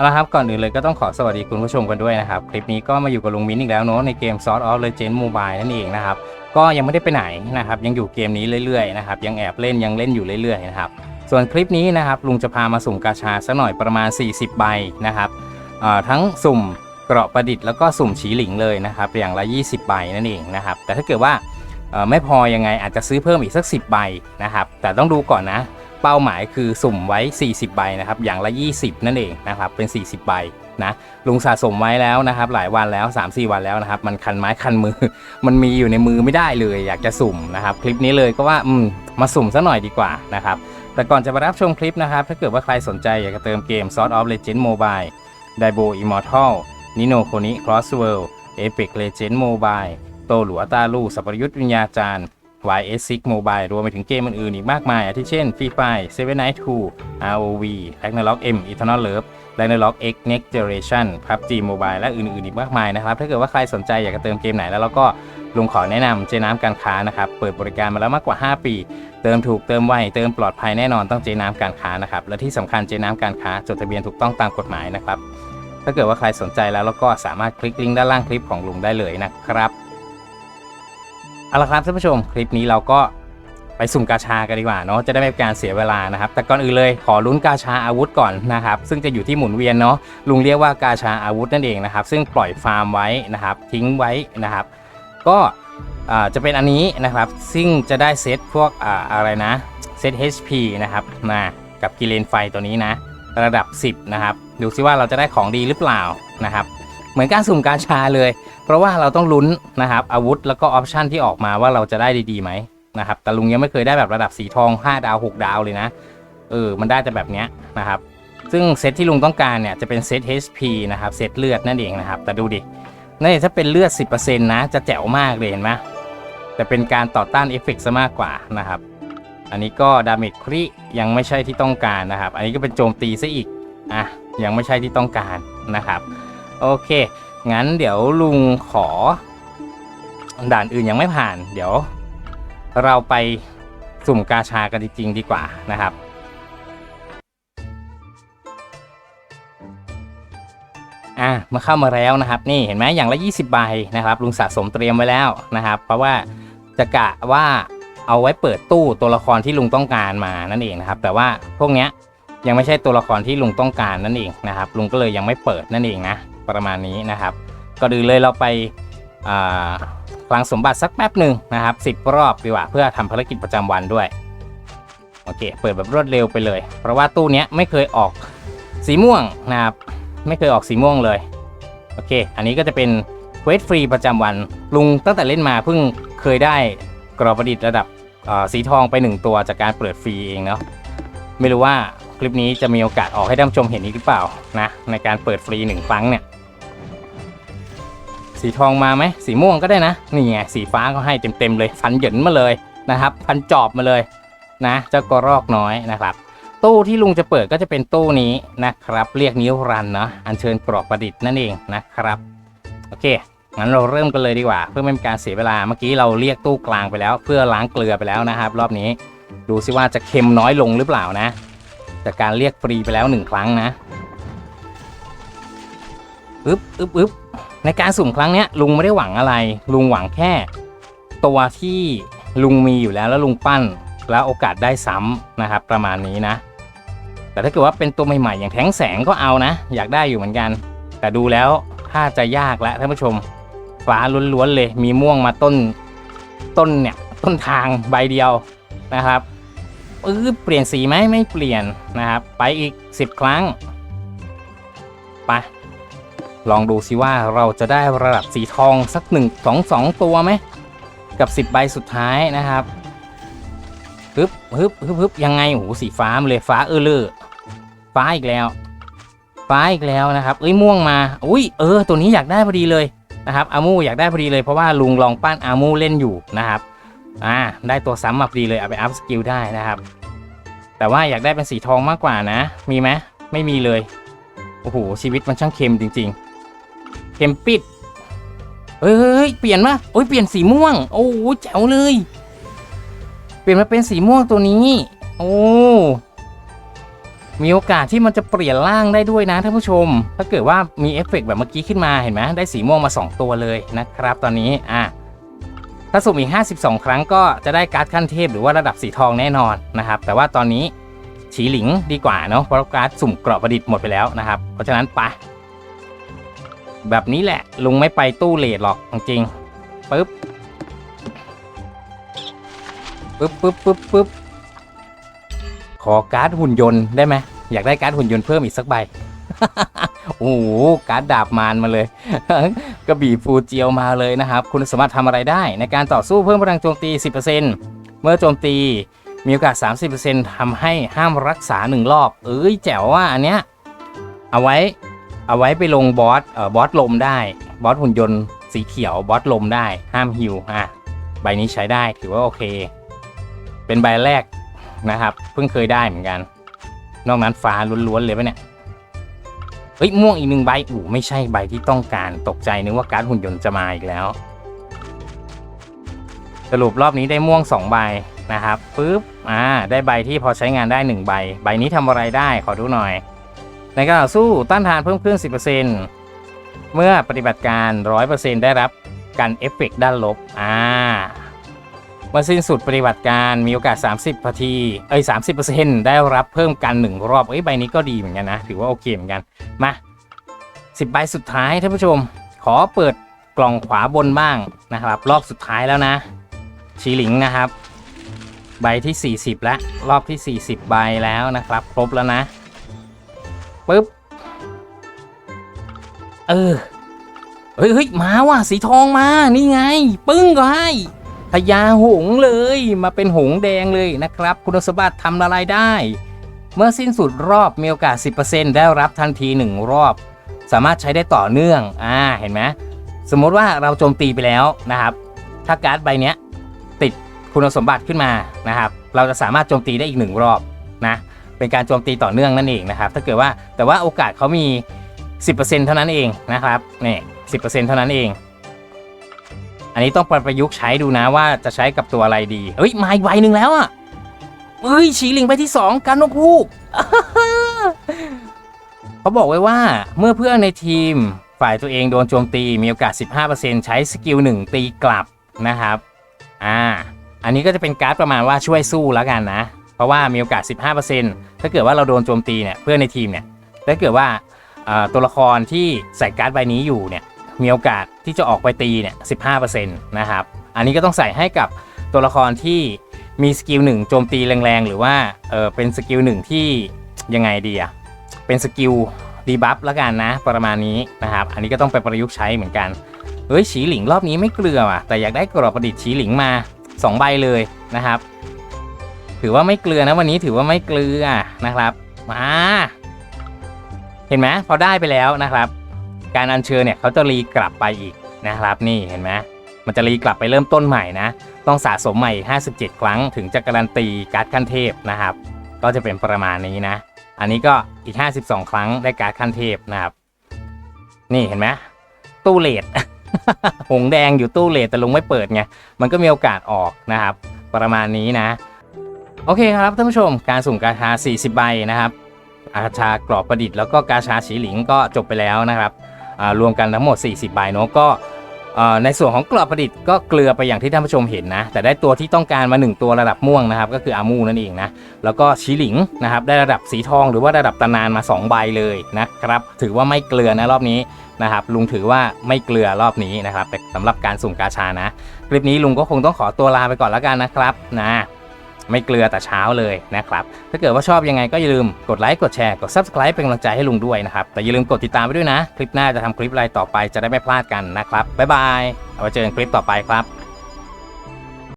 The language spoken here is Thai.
เอาละครับก่อนอื่นเลยก็ต้องขอสวัสดีคุณผู้ชมกันด้วยนะครับ คลิปนี้ก็มาอยู่กับลุงมิ้นอีกแล้วเนาะในเกม Sword of Legend Mobile นั่นเองนะครับ ก็ยังไม่ได้ไปไหนนะครับ ยังอยู่เกมนี้เรื่อยๆนะครับ ยังแอบเล่นยังเล่นอยู่เรื่อยๆนะครับ ส่วนคลิปนี้นะครับลุงจะพามาสุ่มกาชาสักหน่อยประมาณ 40 ใบนะครับทั้งสุ่มเกราะประดิษฐ์แล้วก็สุ่มฉีหลิงเลยนะครับอย่างละ 20 ใบนั่นเองนะครับแต่ถ้าเกิดว่าไม่พอยังไงอาจจะซื้อเพิ่มอีกสัก 10 ใบนะครับแต่ต้องดูก่อนนะ เป้าหมายคือสุ่มไว้ 40 ใบนะครับ อย่างละ 20 นั่นเองนะครับ เป็น 40 ใบนะลุงสะสมไว้แล้วนะครับ หลายวันแล้ว 3-4 วันแล้วนะครับ มันคันไม้คันมือ มันมีอยู่ในมือไม่ได้เลย อยากจะสุ่มนะครับ คลิปนี้เลยก็ว่าอืมมาสุ่มซะหน่อยดีกว่านะครับ แต่ก่อนจะมารับชมคลิปนะครับ ถ้าเกิดว่าใครสนใจอยากจะเติมเกม Sword of Legend Mobile d a i b o Immortal Nino Kuni Cross World Epic Legend Mobile โตหลัวตาลู่สัพยุทธวิญญาจารย์ YS6 Mobile รวมไปถึงเกมอื่นๆอีกมากมายอาทิเช่น Free Fire Seven Night 2 ROV Ragnarok M Eternal Love Ragnarok X Next Generation PUBG Mobile และอื่นๆอีกมากมายนะครับ ถ้าเกิดว่าใครสนใจอยากจะเติมเกมไหนแล้วเราก็ลุงขอแนะนำเจน้ำการค้านะครับ เปิดบริการมาแล้วมากกว่า 5 ปี เติมถูกเติมไวเติมปลอดภัยแน่นอนต้องเจน้ำการค้านะครับ และที่สำคัญเจน้ำการค้าจดทะเบียนถูกต้องตามกฎหมายนะครับ ถ้าเกิดว่าใครสนใจแล้วเราก็สามารถคลิกลิงก์ด้านล่างคลิปของลุงได้เลยนะครับ เอาละครับท่านผู้ชมคลิปนี้เราก็ไปสุ่มกาชากันดีกว่าเนาะจะได้ไม่เป็นการเสียเวลานะครับ แต่ก่อนอื่นเลยขอลุ้นกาชาอาวุธก่อนนะครับ ซึ่งจะอยู่ที่หมุนเวียนเนาะลุงเรียกว่ากาชาอาวุธนั่นเองนะครับ ซึ่งปล่อยฟาร์มไว้นะครับ ทิ้งไว้นะครับ ก็จะเป็นอันนี้นะครับ ซึ่งจะได้เซตพวกออะไรนะเซต HP นะครับมากับกิเลนไฟตัวนี้นะ ระดับ 10 นะครับ ดูซิว่าเราจะได้ของดีหรือเปล่านะครับ เหมือนการสุ่มการชาเลย เพราะว่าเราต้องลุ้นนะครับอาวุธแล้วก็ออปชันที่ออกมาว่าเราจะได้ดีๆไหมนะครับแต่ลุงยังไม่เคยได้แบบระดับสีทอง 5 ดาว 6 ดาวเลยนะเออมันได้แต่แบบเนี้ยนะครับซึ่งเซตที่ลุงต้องการเนี่ยจะเป็นเซต HP นะครับเซตเลือดนั่นเองนะครับแต่ดูดินี่ถ้าเป็นเลือด 10%นะจะแจ๋วมากเลยเห็นไหมแต่เป็นการต่อต้านเอฟเฟกต์ซะมากกว่านะครับอันนี้ก็ดาเมจคริยังไม่ใช่ที่ต้องการนะครับ อันนี้ก็เป็นโจมตีซะอีกอะยังไม่ใช่ที่ต้องการนะครับ โอเค งั้นเดี๋ยวลุงขอ ด่านอื่นยังไม่ผ่าน เดี๋ยว เราไปสุ่มกาชากันจริง ๆ ดีกว่านะครับ อะมาเข้ามาแล้วนะครับ นี่เห็นไหมอย่างละ 20 ใบนะครับ ลุงสะสมเตรียมไว้แล้วนะครับ เพราะว่าจะกะว่าเอาไว้เปิดตู้ตัวละครที่ลุงต้องการมานั่นเองนะครับ แต่ว่าพวกเนี้ยยังไม่ใช่ตัวละครที่ลุงต้องการนั่นเองนะครับ ลุงก็เลยยังไม่เปิดนั่นเองนะ ประมาณนี้นะครับก็ดูเลยเราไปคลังสมบัติสักแป๊บหนึ่งนะครับสิบรอบดีกว่าเพื่อทำภารกิจประจำวันด้วยโอเคเปิดแบบรวดเร็วไปเลย เพราะว่าตู้นี้ไม่เคยออกสีม่วงนะครับไม่เคยออกสีม่วงเลยโอเค อันนี้ก็จะเป็นเควสฟรีประจำวันลุงตั้งแต่เล่นมาเพิ่งเคยได้กรอบประดิษฐ์ระดับสีทองไปหนึ่งตัวจากการเปิดฟรีเองเนาะไม่รู้ว่าคลิปนี้จะมีโอกาสออกให้ท่านชมเห็นอีกหรือเปล่านะในการเปิดฟรีหนึ่งครั้งเนี่ย สีทองมาไหมสีม่วงก็ได้นะนี่ไงสีฟ้าเขาให้เต็มๆเลยฟันเหยินมาเลยนะครับฟันจอบมาเลยนะเจ้ากระรอกน้อยนะครับ ตู้ที่ลุงจะเปิดก็จะเป็นตู้นี้นะครับ เรียกนิ้วรันเนาะอัญเชิญกรอบประดิษฐ์นั่นเองนะครับโอเคงั้นเราเริ่มกันเลยดีกว่า เพื่อไม่เป็นการเสียเวลาเมื่อกี้เราเรียกตู้กลางไปแล้ว เพื่อล้างเกลือไปแล้วนะครับ รอบนี้ดูซิว่าจะเค็มน้อยลงหรือเปล่านะ จากการเรียกฟรีไปแล้วหนึ่งครั้งนะอึ๊บอึ๊บอึ๊บ ในการสุ่มครั้งนี้ลุงไม่ได้หวังอะไร ลุงหวังแค่ ตัวที่ลุงมีอยู่แล้วแล้วลุงปั้น แล้วโอกาสได้ซ้ำนะครับ ประมาณนี้นะ แต่ถ้าเกิดว่าเป็นตัวใหม่ๆ อย่างแท้งแสงก็เอานะ อยากได้อยู่เหมือนกัน แต่ดูแล้วถ้าจะยากแล้วท่านผู้ชมฟ้าล้วนๆเลย มีม่วงมาต้นต้นเนี่ยต้นทางใบเดียวนะครับเออเปลี่ยนสีไหมไม่เปลี่ยนนะครับ ไปอีก 10 ครั้ง ไป ลองดูสิว่าเราจะได้ระดับสีทองสักหนึ่งสองสองตัวไหม กับ 10 ใบสุดท้ายนะครับฮึบฮึบฮึบฮึบยังไงโอ้โหสีฟ้ามาเลยฟ้าเออเลอฟ้าอีกแล้ว ฟ้าอีกแล้วนะครับ เอ้ยม่วงมา อุ้ยเออ ตัวนี้อยากได้พอดีเลยนะครับอามูอยากได้พอดีเลยเพราะว่าลุงลองปั้นอามูเล่นอยู่นะครับอ่าได้ตัวซ้ำมาพอดีเลยเอาไปอัพสกิลได้นะครับ แต่ว่าอยากได้เป็นสีทองมากกว่านะ มีไหมไม่มีเลยโอ้โหชีวิตมันช่างเค็มจริง ๆ ข็มปิดเฮ้ยเปลี่ยนมาโอ้ยเปลี่ยนสีม่วง โอ้โหแจ๋วเลย เปลี่ยนมาเป็นสีม่วงตัวนี้ โอ้มีโอกาสที่มันจะเปลี่ยนร่างได้ด้วยนะท่านผู้ชม ถ้าเกิดว่ามีเอฟเฟกต์แบบเมื่อกี้ขึ้นมาเห็นไหมได้สีม่วงมา 2 ตัวเลยนะครับ ตอนนี้อะถ้าสุ่มอีก 52 ครั้งก็จะได้การ์ดขั้นเทพหรือว่าระดับสีทองแน่นอนนะครับ แต่ว่าตอนนี้ฉีหลิงดีกว่าเนาะเพราะการ์ดสุ่มเกราะประดิษฐ์หมดไปแล้วนะครับ เพราะฉะนั้นไป แบบนี้แหละ ลุงไม่ไปตู้เลทหรอกจริงปึ๊บปึ๊บปึ๊บปึ๊บปึ๊บขอการ์ดหุ่นยนต์ได้ไหมอยากได้การ์ดหุ่นยนต์เพิ่มอีกสักใบโอ้โหการ์ดดาบมารมาเลยกระบี่ฟูเจียวมาเลยนะครับ คุณสามารถทำอะไรได้ในการต่อสู้เพิ่มพลังโจมตี 10%เมื่อโจมตีมีโอกาส 30%ทำให้ห้ามรักษา 1 รอบ เอ้ยแจ๋วว่าอันเนี้ยเอาไว้ เอาไว้ไปลงบอสเอ่อบอสลมได้ บอสหุ่นยนต์สีเขียวบอสลมได้ ห้ามฮิวอะใบนี้ใช้ได้ถือว่าโอเค เป็นใบแรกนะครับ เพิ่งเคยได้เหมือนกัน นอกนั้นฟ้าล้วนๆเลยปะเนี่ยเฮ้ยม่วงอีกหนึ่งใบอู๋ไม่ใช่ใบที่ต้องการตกใจนึกว่าการ์ดหุ่นยนต์จะมาอีกแล้ว สรุปรอบนี้ได้ม่วง 2 ใบนะครับปึ๊บอ่าได้ใบที่พอใช้งานได้ 1 ใบ ใบนี้ทำอะไรได้ขอดูหน่อย ในการต่อสู้ต้านทานเพิ่มขึ้น 10%เมื่อปฏิบัติการ 100%ได้รับการเอฟเฟกต์ด้านลบ อ่า เมื่อสิ้นสุดปฏิบัติการมีโอกาส 30นาที เอ้ย 30%ได้รับเพิ่มกัน 1 รอบ เอ้ย ใบนี้ก็ดีเหมือนกันนะ ถือว่าโอเคเหมือนกัน มา 10 ใบสุดท้ายท่านผู้ชม ขอเปิดกล่องขวาบนบ้างนะครับ รอบสุดท้ายแล้วนะ ชีหลิงนะครับ ใบที่ 40 แล้ว รอบที่ 40 ใบแล้วนะครับ ครบแล้วนะ ปึ๊บ เออ เฮ้ยเฮ้ยมาว่ะ สีทองมา นี่ไง ปึ้งก็ให้พญาหงเลย มาเป็นหงแดงเลยนะครับ คุณสมบัติทำอะไรได้ เมื่อสิ้นสุดรอบมีโอกาส 10%ได้รับทันที 1 รอบ สามารถใช้ได้ต่อเนื่อง อ่า เห็นไหม สมมติว่าเราโจมตีไปแล้วนะครับ ถ้าการ์ดใบนี้ติดคุณสมบัติขึ้นมานะครับ เราจะสามารถโจมตีได้อีกหนึ่งรอบนะ เป็นการโจมตีต่อเนื่องนั่นเองนะครับ ถ้าเกิดว่าแต่ว่าโอกาสเขามี 10%เท่านั้นเองนะครับนี่10%เท่านั้นเอง อันนี้ต้องประยุกต์ใช้ดูนะว่าจะใช้กับตัวอะไรดีเฮ้ยมาอีกใบหนึ่งแล้วอะเฮ้ยฉีลิงไปที่ 2 การนกฮูกเขาบอกไว้ว่าเมื่อเพื่อนในทีมฝ่ายตัวเองโดนโจมตีมีโอกาส 15%ใช้สกิล1ตีกลับนะครับ อ่า อันนี้ก็จะเป็นการ์ดประมาณว่าช่วยสู้แล้วกันนะ เพราะว่ามีโอกาส 15%ถ้าเกิดว่าเราโดนโจมตีเนี่ยเพื่อนในทีมเนี่ยถ้าเกิดว่าตัวละครที่ใส่การ์ดใบนี้อยู่เนี่ยมีโอกาสที่จะออกไปตีเนี่ย15%นะครับอันนี้ก็ต้องใส่ให้กับตัวละครที่มีสกิลหนึ่งโจมตีแรงๆ หรือว่าเออเป็นสกิลหนึ่งที่ยังไงดีอะเป็นสกิลดีบัฟแล้วกันนะ ประมาณนี้นะครับ อันนี้ก็ต้องไปประยุกต์ใช้เหมือนกันเฮ้ยฉีหลิงรอบนี้ไม่เกลือว่ะแต่อยากได้กรอบประดิษฐ์ฉีหลิงมา 2 ใบเลยนะครับ ถือว่าไม่เกลือนะวันนี้ถือว่าไม่เกลือนะครับมาเห็นไหมพอได้ไปแล้วนะครับ การอัญเชิญเนี่ยเขาจะรีกลับไปอีกนะครับ นี่เห็นไหมมันจะรีกลับไปเริ่มต้นใหม่นะ ต้องสะสมใหม่ 57 ครั้งถึงจะการันตีการ์ดขั้นเทพนะครับ ก็จะเป็นประมาณนี้นะ อันนี้ก็อีก 52 ครั้งได้การ์ดขั้นเทพนะครับ นี่เห็นไหมตู้เลดหงแดงอยู่ตู้เลดแต่ลุงไม่เปิดไงมันก็มีโอกาสออกนะครับ ประมาณนี้นะ โอเคครับท่านผู้ชมการสุ่มกาชา 40 ใบนะครับอาชากรอบประดิษฐ์แล้วก็กาชาฉีหลิงก็จบไปแล้วนะครับรวมกันทั้งหมด 40 ใบเนาะก็ในส่วนของกรอบประดิษฐ์ก็เกลือไปอย่างที่ท่านผู้ชมเห็นนะ แต่ได้ตัวที่ต้องการมา 1 ตัวระดับม่วงนะครับ ก็คืออามูนั่นเองนะ แล้วก็ฉีหลิงนะครับ ได้ระดับสีทองหรือว่าระดับตำนานมา 2 ใบเลยนะครับ ถือว่าไม่เกลือนะรอบนี้นะครับ ลุงถือว่าไม่เกลือรอบนี้นะครับแต่สำหรับการสุ่มกาชานะ คลิปนี้ลุงก็คงต้องขอตัวลาไปก่อนแล้วกันนะครับนะ ไม่เกลือแต่เช้าเลยนะครับ ถ้าเกิดว่าชอบยังไงก็อย่าลืมกดไลค์กดแชร์กด Subscribe เป็นกำลังใจให้ลุงด้วยนะครับ แต่อย่าลืมกดติดตามไปด้วยนะ คลิปหน้าจะทำคลิปอะไรต่อไปจะได้ไม่พลาดกันนะครับบ๊ายบายเอาไว้เจอกันคลิปต่อไปครับ